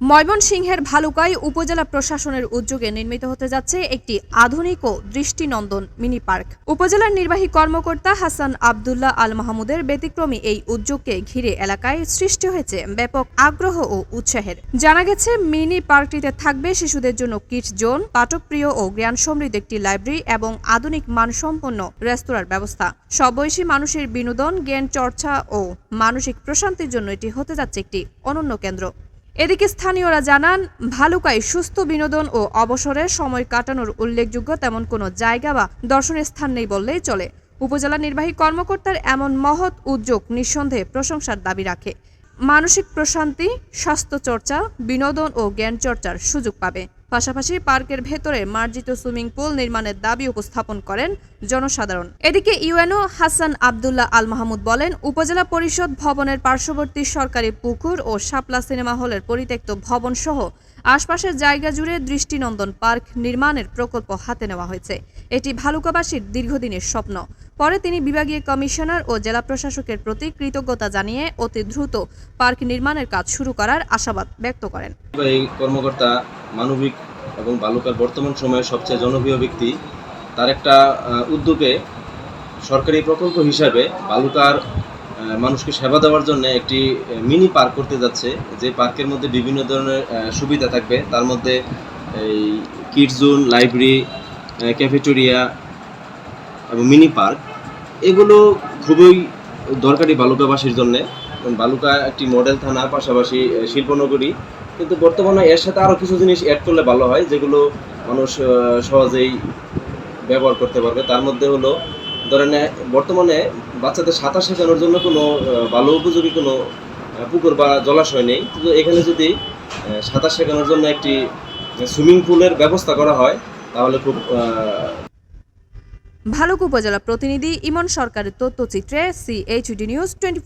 ময়মনসিংহের ভালুকায় উপজেলা প্রশাসনের উদ্যোগে নির্মিত হতে যাচ্ছে একটি আধুনিক ও দৃষ্টিনন্দন মিনি পার্ক। উপজেলার নির্বাহী কর্মকর্তা হাসান আবদুল্লাহ আল মাহমুদের ব্যতিক্রমী এই উদ্যোগকে ঘিরে এলাকায় সৃষ্টি হয়েছে ব্যাপক আগ্রহ ও উৎসাহের। জানা গেছে, মিনি পার্কটিতে থাকবে শিশুদের জন্য কিট জোন, পাঠকপ্রিয় ও জ্ঞান সমৃদ্ধ একটি লাইব্রেরি এবং আধুনিক মানসম্পন্ন রেস্তোরাঁর ব্যবস্থা। সব বয়সী মানুষের বিনোদন, জ্ঞান চর্চা ও মানসিক প্রশান্তির জন্য এটি হতে যাচ্ছে একটি অনন্য কেন্দ্র। এদিকে স্থানীয়রা জানান, ভালুকায় সুস্থ বিনোদন ও অবসরের সময় কাটানোর উল্লেখযোগ্য তেমন কোনো জায়গা বা দর্শনীয় স্থান নেই বললেই চলে। উপজেলা নির্বাহী কর্মকর্তার এমন মহৎ উদ্যোগ নিঃসন্দেহে প্রশংসার দাবি রাখে। মানসিক প্রশান্তি, স্বাস্থ্য চর্চা, বিনোদন ও জ্ঞান চর্চার সুযোগ পাবে। পাশাপাশি পার্কের ভেতরে মার্জিত সুইমিং পুল নির্মাণের দাবি উপস্থাপন করেন জনসাধারণ। এদিকে ইউএনও হাসান আবদুল্লাহ আল মাহমুদ বলেন, উপজেলা পরিষদ ভবনের পার্শ্ববর্তী সরকারি পুকুর ও শাপলা সিনেমা হলের পরিত্যক্ত ভবন সহ আশপাশের জায়গা জুড়ে দৃষ্টিনন্দন পার্ক নির্মাণের প্রকল্প হাতে নেওয়া হয়েছে। এটি ভালুকাবাসীর দীর্ঘদিনের স্বপ্ন। পরে তিনি বিভাগীয় কমিশনার ও জেলা প্রশাসকের প্রতি কৃতজ্ঞতা জানিয়ে অতি দ্রুত পার্ক নির্মাণের কাজ শুরু করার আশাবাদ ব্যক্ত করেন। এই কর্মকর্তা, মানবিক এবং বালুকার বর্তমান সময়ে সবচেয়ে জনপ্রিয় ব্যক্তি, তার একটা উদ্যোগে সরকারি প্রকল্প হিসাবে বালুকার মানুষকে সেবা দেওয়ার জন্য একটি মিনি পার্ক করতে যাচ্ছে। যে পার্কের মধ্যে বিভিন্ন ধরনের সুবিধা থাকবে। তার মধ্যে এই কিড জোন, লাইব্রেরি ক্যাফেটেরিয়া এবং মিনি পার্ক। এগুলো খুবই দরকারি বালুকাবাসীর জন্যে। বালুকা একটি মডেল থানা পাশাপাশি শিল্পনগরী। কিন্তু বর্তমানে এর সাথে আরও কিছু জিনিস অ্যাড করলে ভালো হয়, যেগুলো মানুষ সহজেই ব্যবহার করতে পারবে। তার মধ্যে হলো, ধরেন বর্তমানে বাচ্চাদের সাঁতার শেখানোর জন্য কোনো ভালো উপযোগী কোনো পুকুর বা জলাশয় নেই। কিন্তু এখানে যদি সাঁতার শেখানোর জন্য একটি সুইমিং পুলের ব্যবস্থা করা হয়, তাহলে খুব ভালুক উপজেলা প্রতিনিধি ইমন সরকারের তথ্যচিত্রে সিএইচডি নিউজ টোয়েন্টি